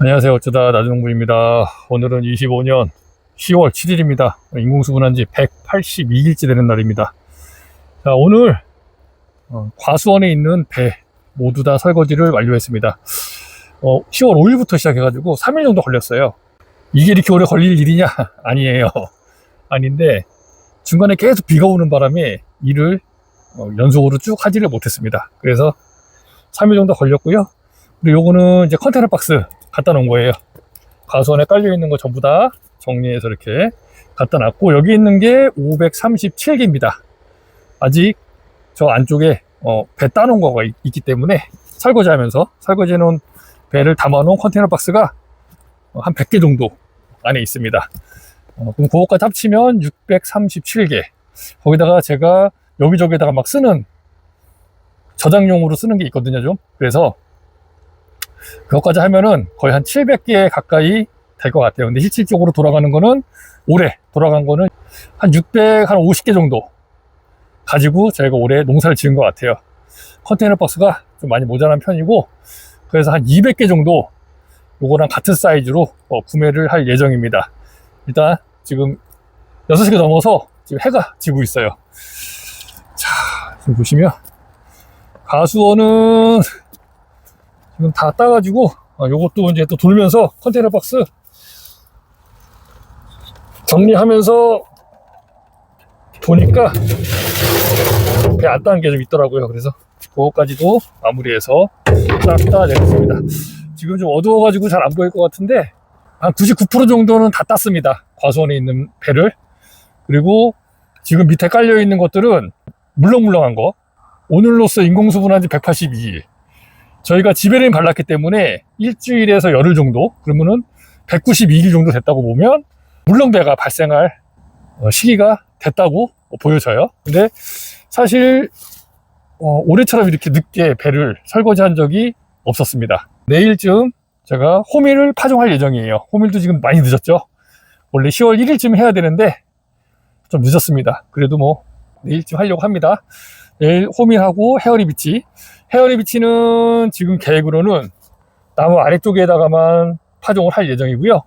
안녕하세요. 어쩌다 나주농부입니다. 오늘은 25년 10월 7일입니다. 인공수분한 지 182일째 되는 날입니다. 자, 오늘 어, 과수원에 있는 배 모두 다 설거지를 완료했습니다. 어, 10월 5일부터 시작해 가지고 3일 정도 걸렸어요. 이게 이렇게 오래 걸릴 일이냐? 아니에요. 아닌데 중간에 계속 비가 오는 바람에 일을 어, 연속으로 쭉 하지를 못했습니다. 그래서 3일 정도 걸렸고요. 그리고 요거는 이제 컨테이너 박스 갖다 놓은 거예요. 가수원에 깔려 있는 거 전부 다 정리해서 이렇게 갖다 놨고 여기 있는 게 537개입니다. 아직 저 안쪽에 어, 배 따놓은 거가 있, 기 때문에 설거지하면서 설거지해 놓은 배를 담아 놓은 컨테이너 박스가 어, 한 100개 정도 안에 있습니다. 어, 그럼 그것까지 합치면 637개. 거기다가 제가 여기저기다가 막 쓰는 저장용으로 쓰는 게 있거든요, 좀. 그래서 그것까지 하면은 거의 한 700개 가까이 될 것 같아요. 근데 실질적으로 돌아가는 거는 올해 돌아간 거는 한 600, 한 50개 정도 가지고 저희가 올해 농사를 지은 것 같아요. 컨테이너 박스가 좀 많이 모자란 편이고 그래서 한 200개 정도 요거랑 같은 사이즈로 어, 구매를 할 예정입니다. 일단 지금 6시가 넘어서 지금 해가 지고 있어요. 자, 지금 보시면 가수원은 지금 다 따가지고 아, 요것도 이제 또 돌면서 컨테이너 박스 정리하면서 보니까 배 안 따는 게 좀 있더라고요. 그래서 그거까지도 마무리해서 딱 따내렸습니다. 지금 좀 어두워가지고 잘 안 보일 것 같은데 한 99% 정도는 다 땄습니다. 과수원에 있는 배를 그리고 지금 밑에 깔려 있는 것들은 물렁물렁한 거 오늘로써 인공수분한 지 182일 저희가 지베린 발랐기 때문에 일주일에서 열흘 정도 그러면은 192일 정도 됐다고 보면 물렁배가 발생할 어, 시기가 됐다고 보여져요. 근데 사실 어, 올해처럼 이렇게 늦게 배를 설거지한 적이 없었습니다. 내일쯤 제가 호밀을 파종할 예정이에요. 호밀도 지금 많이 늦었죠. 원래 10월 1일쯤 해야 되는데 좀 늦었습니다. 그래도 뭐 내일쯤 하려고 합니다. 내일 호밀하고 헤어리 비치. 헤어리 비치는 지금 계획으로는 나무 아래쪽에다가만 파종을 할 예정이고요.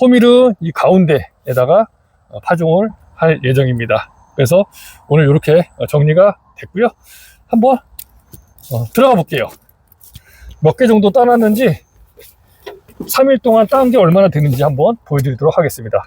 호밀은 이 가운데에다가 어, 파종을 할 예정입니다. 그래서 오늘 이렇게 정리가 됐고요. 한번 어, 들어가 볼게요. 몇 개 정도 따놨는지 3일 동안 딴 게 얼마나 되는지 한번 보여드리도록 하겠습니다.